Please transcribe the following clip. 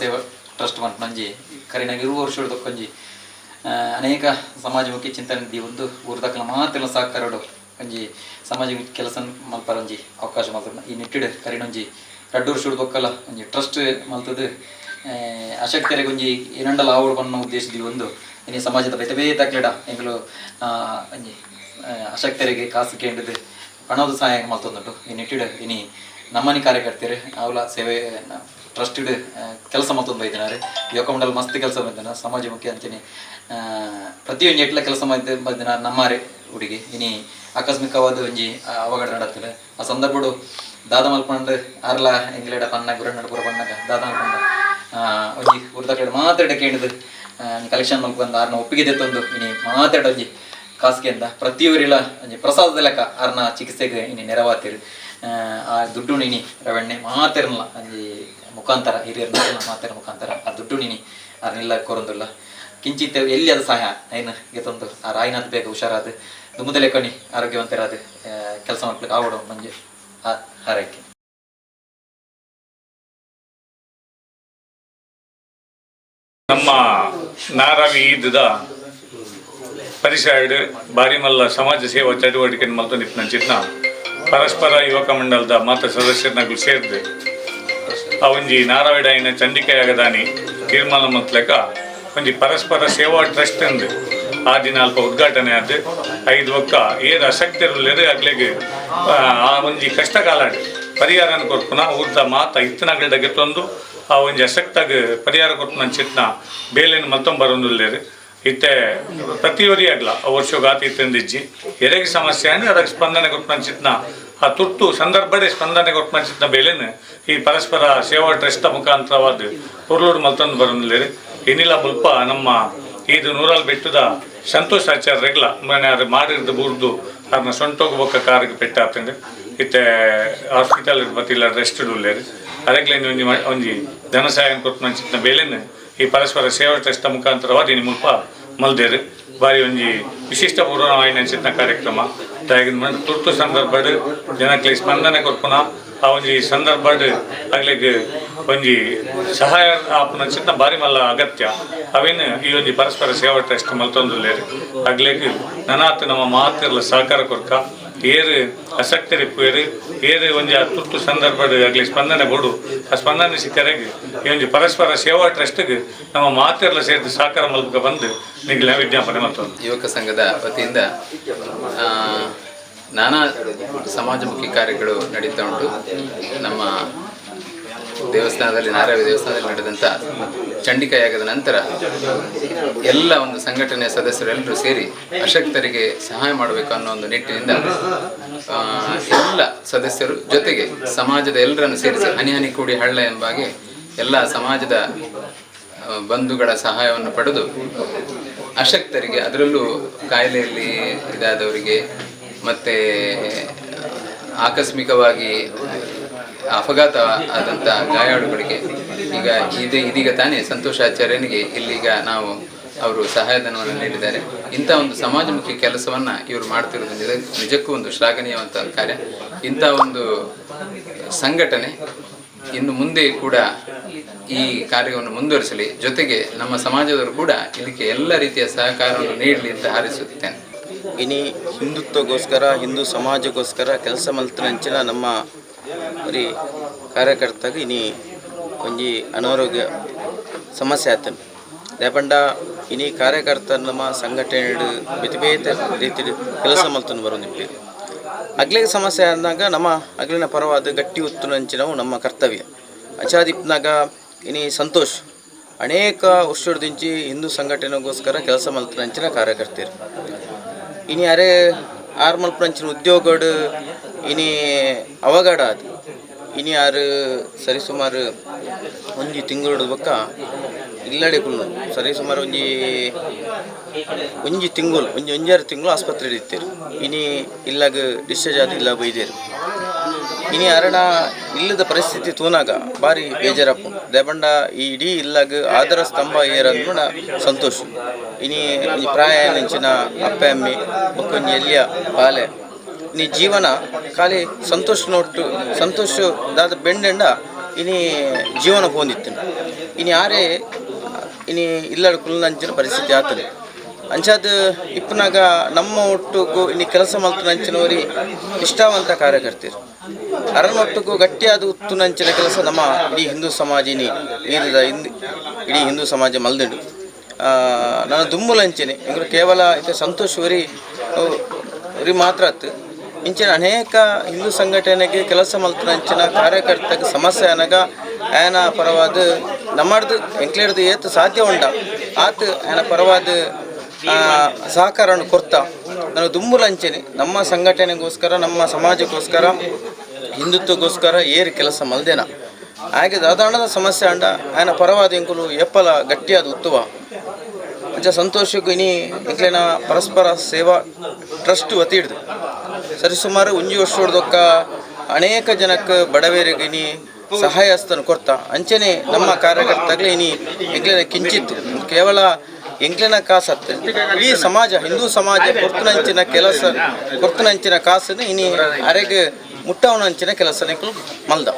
ಸೇವಾ ಟ್ರಸ್ಟ್ ಮಂಟನಂಜಿ ಕರಿನಾಗ ಇರುವ ಕೊಂಜಿ ಅನೇಕ ಸಮಾಜಮುಖಿ ಚಿಂತನೆ ದಿ ಒಂದು ಊರ್ದಕ್ಕಲ ಮಾತೆಲ್ಲ ಸಹಕಾರಡು ಒಂಜಿ ಸಮಾಜಮುಖಿ ಕೆಲಸ ಮಲ್ಪರ ಒಂಜಿ ಅವಕಾಶ ಮಲ್ತದ ಈ ನಿಟ್ಟಿಡ್ ಕರಿನೊಂಜಿ ರಡ್ಡು ವರ್ಷ ಬೊಕ್ಕಲ್ಲ ಒಂಜಿ ಟ್ರಸ್ಟ್ ಮಲ್ತದ ಅಶಕ್ತರಿಗೆ ಒಂಜಿ ಏನಂಡಲ ಆವಡು ಬನ್ನ ಉದ್ದೇಶದಿ ಒಂದು ಇನ್ನು ಸಮಾಜದ ಬೇತೆ ತಕ್ಕಡ ಅಂಜಿ ಒಂಜಿ ಅಶಕ್ತರಿಗೆ ಕಾಸು ಕೇಂದ್ರದ ಹಣದ ಸಹಾಯ ಮಲ್ತೊಂದುಂಟು. ಈ ನಿಟ್ಟಿಡ್ ಇನಿ ನಮ್ಮನಿ ಕಾರ್ಯಕರ್ತರು ಅವಳ ಸೇವೆ ಟ್ರಸ್ಟ್ ಕೆಲಸ ಮತ್ತೊಂದು ಬೈದಿನಾರೆ ಯೋಕಮಂಡಲ ಮಸ್ತ್ ಕೆಲಸ ಬಂದಿನ ಸಮಾಜಮುಖಿ ಅಂತೀನಿ. ಪ್ರತಿಯೊಂದು ಎಟ್ಲ ಕೆಲಸ ಮಾಡಿದ ಬಂದಿನ ನಮ್ಮಾರೆ ಹುಡುಗಿ. ಇನಿ ಆಕಸ್ಮಿಕವಾದ ಒಂಜಿ ಅವಘಡ ನಡತ್ತದೆ. ಆ ಸಂದರ್ಭಡು ದಾದ ಮಲ್ಪಂಡ್ ಅರ್ಲ ಎಂಗ್ಲೇಡ ಪನ್ನ ಗುರ ಪುರ ಪನ್ನಗ ದಾದ ಮಲ್ಪಂಡ ಒಂಜಿ ಒಂಜಿ ಉರ್ದಕಡೆ ಮಾತಾಡ ಕೇಳಿದ ಕಲೆಕ್ಷನ್ ಮಲ್ಕೊಂದ ಆರ್ನ ಒಪ್ಪಿಗೆ ತಂದು, ಇನಿ ಮಾತಾಡ ಒಂಜಿ ಕಾಸಿಗೆ ಅಂತ ಪ್ರತಿಯೊರಿಲ, ಒಂಜಿ ಪ್ರಸಾದದ ಲೆಕ್ಕ ಆರ್ನ ಚಿಕಿತ್ಸೆಗೆ ಇನಿ ನೆರವಾತಿರು. ಆ, ದುಡ್ಡು ನಿನಿ ರವಣ್ಣೆ ಮಾತಿರಲ್ಲ ಅಲ್ಲಿ ಮುಖಾಂತರ ಹಿರಿಯರ ಮಾತಿರ ಮುಖಾಂತರ ಆ ದುಡ್ಡು ನಿನಿ ಅದನ್ನೆಲ್ಲ ಕೊರೊಂದುಲ್ಲ ಕಿಂಚಿತ್ ಎಲ್ಲಿ ಅದು ಸಹಾಯ? ಏನು? ಗೆತ್ತೊಂದು ಆ ರಾಯನಾಥ್ ಬೇಗ ಹುಷಾರಾದ ದುಮುದಲೆ ಕಣಿ ಆರೋಗ್ಯವಂತರಾದ ಕೆಲಸ ಮಾಡ್ಲಿಕ್ಕೆ ಆಗೋಡು ಮಂಜೆ. ಆ ಹಾರೈಕೆ ನಮ್ಮ ನಾರಾಮಿ ಈದ್ದ ಬಾರಿ ಮಲ್ಲ ಸಮಾಜ ಸೇವಾ ಚಟುವಟಿಕೆ ಮಲ್ತು ನಿಂಚಿನ ಪರಸ್ಪರ ಯುವಕ ಮಂಡಲದ ಮಾತ ಸದಸ್ಯರನ್ನಾಗಲು ಸೇರಿದೆ. ಅವಂಜಿ ನಾರಾಯಣ ಚಂಡಿಕೆಯಾಗದಾನಿ ತೀರ್ಮಾನ ಮತ್ಲಕ ಒಂಜಿ ಪರಸ್ಪರ ಸೇವಾ ಟ್ರಸ್ಟ್ ಎಂದು ಆ ದಿನ ಅಲ್ಪ ಉದ್ಘಾಟನೆ ಆದರೆ ಐದು ಒಕ್ಕ ಏರು ಇರಲಿದೆ ಅಗ್ಲೆಗೆ ಆ ಒಂಜಿ ಕಷ್ಟ ಕಾಲಾಡು ಪರಿಹಾರನ ಕೊರ್ಪುನ ಊರ್ದ ಮಾತ ಇತ್ತನಗಲ್ಡಗೆ ತಂದು, ಆ ಒಂಜಿ ಅಸಕ್ತಾಗ ಪರಿಹಾರ ಕೊರ್ಪುನ ಚಿತ್ನ ಬೇಲೆನ್ ಮತ್ತೊಂಬರೊಂದುಲ್ಲೇರು ಇತ್ತೆ ಪ್ರತಿಯೊರಿ ಆಗ್ಲ. ವರ್ಷ ಗಾತಿ ಇತ್ತಂದಿಜ್ಜಿ ಎರೆಗೆ ಸಮಸ್ಯೆ ಅಂದ್ರೆ ಅದಕ್ಕೆ ಸ್ಪಂದನೆ ಕೊಟ್ಟು ಚಿತ್ನ ಆ ತುರ್ತು ಸಂದರ್ಭಡೆ ಸ್ಪಂದನೆ ಕೊಟ್ಟು ಚಿತ್ನ ಬೇಲೆನ್ ಈ ಪರಸ್ಪರ ಸೇವಾ ಟ್ರಸ್ಟ್ ಮುಖಾಂತರವಾದ ಉರ್ಲೂರು ಮಲ್ತಂದು ಬರೋದಿಲ್ಲ ಇನ್ನಿಲ್ಲ ಮುಲ್ಪ ನಮ್ಮ ಇದು ನೂರಾಲ್ ಬೆಟ್ಟದ ಸಂತೋಷ್ ಆಚಾರ್ಯಗ್ಲ ಮನೆ ಅದು ಮಾಡಿರ್ದು ಬುರ್ದು ಅದನ್ನ ಸೊಂಟೋಗ್ಬೇಕ ಕಾರಿಗೆ ಪೆಟ್ಟಾತಂದ್ರೆ ಇತ್ತೆ ಹಾಸ್ಪಿಟಲ್ ಮತ್ತಿಲ್ಲ ರೆಸ್ಟ್ ಉಳ್ಳೇರು ಅದಕ್ಕೆ ಒಂಜಿ ಒಂಜಿ ಧನ ಸಹಾಯ ಕೊಟ್ಟು ಮಂಚಿನ ಬೇಲೆನ್ ಈ ಪರಸ್ಪರ ಸೇವಾ ಟ್ರಸ್ಟ್ ಮುಖಾಂತರವಾಗಿ ಮುಲ್ಪ ಮಲ್ದೇರು. ಬಾರಿ ಒಂಜಿ ವಿಶಿಷ್ಟ ಪೂರ್ವವಾಗಿ ಚಿತ್ನ ಕಾರ್ಯಕ್ರಮ. ದಾಗಿನ ತುರ್ತು ಸಂದರ್ಭಡ್ ಜನಕ್ಕೆ ಸ್ಪಂದನೆ ಕೊರ್ಪುನ ಆ ಒಂಜಿ ಸಂದರ್ಭಡ್ ಆಗ್ಲಿಕ್ಕೆ ಒಂಜಿ ಸಹಾಯ ಆಪುನ ಚಿತ್ನ ಬಾರಿ ಮಲ್ಲ ಅಗತ್ಯ. ಅವೇನು ಈ ಒಂಜಿ ಪರಸ್ಪರ ಸೇವಾ ಟ್ರಸ್ಟ್ ಮಲ್ತೊಂದುಲ್ಲೇರು. ಆಗ್ಲಿಕ್ಕೆ ನನಾತ್ ನಮ್ಮ ಮಾತಿರ್ಲ ಸಹಕಾರ ಕೊರ್ಕ ಏರು ಅಸಕ್ತರಿ ಏರು ಒಂಜಿ ಆ ತುರ್ತು ಸಂದರ್ಭದಾಗಲಿ ಸ್ಪಂದನೆ ಬೋಡು ಆ ಸ್ಪಂದನೆ ಸಿಕ್ಕರೆಗೆ ಈ ಒಂದು ಪರಸ್ಪರ ಸೇವಾ ಟ್ರಸ್ಟ್ಗೆ ನಮ್ಮ ಮಾತೆಲ್ಲ ಸೇರಿದ ಸಹಕಾರ ಮಲ್ಪಕ ಬಂದು ನಿಗ್ಲ ವಿಜ್ಞಾಪನೆ ಮತ್ತೊಂದು ಯುವಕ ಸಂಘದ ವತಿಯಿಂದ ನಾನಾ ಸಮಾಜಮುಖಿ ಕಾರ್ಯಗಳು ನಡೀತಾ ಉಂಟು. ನಮ್ಮ ದೇವಸ್ಥಾನದಲ್ಲಿ ನಾರಾಯಣ ದೇವಸ್ಥಾನದಲ್ಲಿ ನಡೆದಂಥ ಚಂಡಿಕಾಯಾಗದ ನಂತರ ಎಲ್ಲ ಒಂದು ಸಂಘಟನೆಯ ಸದಸ್ಯರೆಲ್ಲರೂ ಸೇರಿ ಅಶಕ್ತರಿಗೆ ಸಹಾಯ ಮಾಡಬೇಕು ಅನ್ನೋ ಒಂದು ನಿಟ್ಟಿನಿಂದ ಎಲ್ಲ ಸದಸ್ಯರು ಜೊತೆಗೆ ಸಮಾಜದ ಎಲ್ಲರನ್ನು ಸೇರಿಸಿ ಹನಿ ಹನಿ ಕೂಡಿ ಹಳ್ಳ ಎಂಬಾಗೆ ಎಲ್ಲ ಸಮಾಜದ ಬಂಧುಗಳ ಸಹಾಯವನ್ನು ಪಡೆದು ಅಶಕ್ತರಿಗೆ ಅದರಲ್ಲೂ ಕಾಯಿಲೆಯಲ್ಲಿ ಇದಾದವರಿಗೆ ಮತ್ತು ಆಕಸ್ಮಿಕವಾಗಿ ಅಪಘಾತ ಆದಂಥ ಗಾಯಾಳುಗಳಿಗೆ ಈಗ ಇದು ಇದೀಗ ತಾನೇ ಸಂತೋಷಾಚಾರ್ಯನಿಗೆ ಇಲ್ಲಿಗ ನಾವು ಅವರು ಸಹಾಯಧನವನ್ನು ನೀಡಿದ್ದಾರೆ. ಇಂಥ ಒಂದು ಸಮಾಜಮುಖಿ ಕೆಲಸವನ್ನು ಇವರು ಮಾಡ್ತಿರೋದು ನಿಜ- ನಿಜಕ್ಕೂ ಒಂದು ಶ್ಲಾಘನೀಯವಂತ ಕಾರ್ಯ. ಇಂಥ ಒಂದು ಸಂಘಟನೆ ಇನ್ನು ಮುಂದೆ ಕೂಡ ಈ ಕಾರ್ಯವನ್ನು ಮುಂದುವರಿಸಲಿ, ಜೊತೆಗೆ ನಮ್ಮ ಸಮಾಜದವರು ಕೂಡ ಇದಕ್ಕೆ ಎಲ್ಲ ರೀತಿಯ ಸಹಕಾರವನ್ನು ನೀಡಲಿ ಅಂತ ಹಾರೈಸುತ್ತೇನೆ. ಇನಿ ಹಿಂದುತ್ವಗೋಸ್ಕರ, ಹಿಂದೂ ಸಮಾಜಕ್ಕೋಸ್ಕರ ಕೆಲಸ ಮಲ್ತನಂಚಿನ ನಮ್ಮ ಬರೀ ಕಾರ್ಯಕರ್ತಾಗ ಇನಿ ಒಂಜಿ ಅನಾರೋಗ್ಯ ಸಮಸ್ಯೆ ಆತನು ಲೇಪಂಡ ಇನಿ ಕಾರ್ಯಕರ್ತ ನಮ್ಮ ಸಂಘಟನೆ ಬಿತಿಬೇತ ಬೇತೆ ರೀತಿ ಕೆಲಸ ಮಲ್ತನು ಬರೋದಿಲ್ಲ ಅಗ್ಲಿಗೆ ಸಮಸ್ಯೆ ಆದಾಗ ನಮ್ಮ ಅಗ್ಲಿನ ಪರವಾದ ಗಟ್ಟಿ ಉತ್ತುನಂಚಿನವು ನಮ್ಮ ಕರ್ತವ್ಯ. ಅಚಾದಿಪ್ನಾಗ ಇನಿ ಸಂತೋಷ್, ಅನೇಕ ವರ್ಷದಿಂಚಿ ಹಿಂದೂ ಸಂಘಟನೆಗೋಸ್ಕರ ಕೆಲಸ ಮಲ್ತನಂಚಿನ ಕಾರ್ಯಕರ್ತರು. ಇನಿ ಅರೆ ಆರು ಮಲ್ಪನಂಚಿನ ಉದ್ಯೋಗಡ್ ಇನಿ ಇನಿ ಆರು ಸರಿಸುಮಾರು ಒಂಜಿ ತಿಂಗಳು ಬೊಕ್ಕ ಇಲ್ಲಡೆ ಕುಲ್ಲು ಸರಿಸುಮಾರು ಒಂಜಿ ಒಂಜಿ ತಿಂಗಳು, ಒಂಜಿ ಒಂಜಾರು ತಿಂಗಳು ಆಸ್ಪತ್ರೆಡ್ ಇತ್ತೇರು ಇನಿ ಇಲ್ಲಾಗ ಡಿಸ್ಚಾರ್ಜ್ ಆದ ಇಲ್ಲ ಬೈದೇರು. ಇನಿ ಅರಣ ಇಲ್ಲದ ಪರಿಸ್ಥಿತಿ ತೂನಾಗ. ಬಾರಿ ಬೇಜಾರಪ್ಪು ದೇಬಂಡ ಈ ಇಡೀ ಇಲ್ಲಾಗ ಆದರ ಸ್ತಂಭ ಏರಂದು ಸಂತೋಷ. ಇನಿ ಪ್ರಾಯ ನೆಂಚಿನ ಅಪ್ಪೆ, ಅಮ್ಮಿ, ಮಕ್ಕಳ ಎಲ್ಲಿಯ ಬಾಲೆ. ನೀ ಜೀವನ ಖಾಲಿ ಸಂತೋಷ ನೋಟ್ಟು ಸಂತೋಷ ದಾದ ಬೆಂಡೆಂಡ ಇನಿ ಜೀವನ ಹೊಂದಿತ್ತು ಇನಿ ಯಾರೇ ಇನಿ ಇಲ್ಲಡ ಕುಲ್ನಂಚಿನ ಪರಿಸ್ಥಿತಿ ಆತದೆ. ಅಂಚಾದ ಇಪ್ಪನಾಗ ನಮ್ಮ ಒಟ್ಟು ಇನ್ನು ಕೆಲಸ ಮಲ್ತನಂಚಿನವರಿ ಇಷ್ಟವಂತ ಕಾರ್ಯಕರ್ತರು. ಅರನೊಟ್ಟಿಗೂ ಗಟ್ಟಿಯಾದ ಉತ್ತುನಂಚಿನ ಕೆಲಸ ನಮ್ಮ ಇಡೀ ಹಿಂದೂ ಸಮಾಜಿನಿ ನೀಡಿದ ಹಿಂದ್ ಇಡೀ ಹಿಂದೂ ಸಮಾಜ ಮಲ್ದಿಡು. ನನ್ನ ದುಮ್ಮುಲಂಚನೆ ಇವರು ಕೇವಲ ಈಗ ಸಂತೋಷವರಿ ಅವರಿ ಮಾತ್ರ ಆತು ಇಂಚಿನ ಅನೇಕ ಹಿಂದೂ ಸಂಘಟನೆಗೆ ಕೆಲಸ ಮಲ್ತನಂಚಿನ ಕಾರ್ಯಕರ್ತಕ್ಕೆ ಸಮಸ್ಯೆ ಅನಗ ಆಯನ ಪರವಾದ ನಮ್ಮಡ್ದು ಎಂಕ್ಲೇಡ್ದು ಏತ್ ಸಾಧ್ಯ ಉಂಡ. ಆತ ಆಯನ ಪರವಾದ ಸಹಕಾರವನ್ನು ಕೊಡ್ತಾ ನಾನು ದುಂಬುಲಂಚನೆ ನಮ್ಮ ಸಂಘಟನೆಗೋಸ್ಕರ, ನಮ್ಮ ಸಮಾಜಕ್ಕೋಸ್ಕರ ಹಿಂದುತ್ವಗೋಸ್ಕರ ಏರಿ ಕೆಲಸ ಮಲ್ದೇನ. ಹಾಗೆ ದಾದಾಣದ ಸಮಸ್ಯೆ ಅಂಡ ಆಯನ ಪರವಾದ ಎಂಕುಲು ಎಪ್ಪಲ ಗಟ್ಟಿಯಾದ ಉತ್ತುವ. ಅಂಚ ಸಂತೋಷಕ್ಕೂ ಇನಿ ಇಂಕ್ಲೇನ ಪರಸ್ಪರ ಸೇವಾ ಟ್ರಸ್ಟ್ ಒತ್ತಿಡ್ದು. ಸರಿಸುಮಾರು ಒಂಜಿ ವರ್ಷ ಹೊಡೆದೊಕ್ಕ ಅನೇಕ ಜನಕ್ಕೆ ಬಡವೇರಿಗೆ ಇನಿ ಸಹಾಯ ಕೊಡ್ತಾ. ಅಂಚನೆ ನಮ್ಮ ಕಾರ್ಯಕರ್ತಗಳೇ ಇನಿ ಇಂಕ್ಲೇನ ಕಿಂಚಿತ್ತು. ಕೇವಲ ಎಂಕ್ಲೆನ ಕಾಸತ್ತೆ ಈ ಸಮಾಜ, ಹಿಂದೂ ಸಮಾಜ ಕೊರ್ತನಂಚಿನ ಕೆಲಸ ಕೊರ್ತನಂಚಿನ ಕಾಸನ್ನು ಇನಿ ಅರೆಗೆ ಮುಟ್ಟವನಂಚಿನ ಕೆಲಸ ಮಲ್ದ.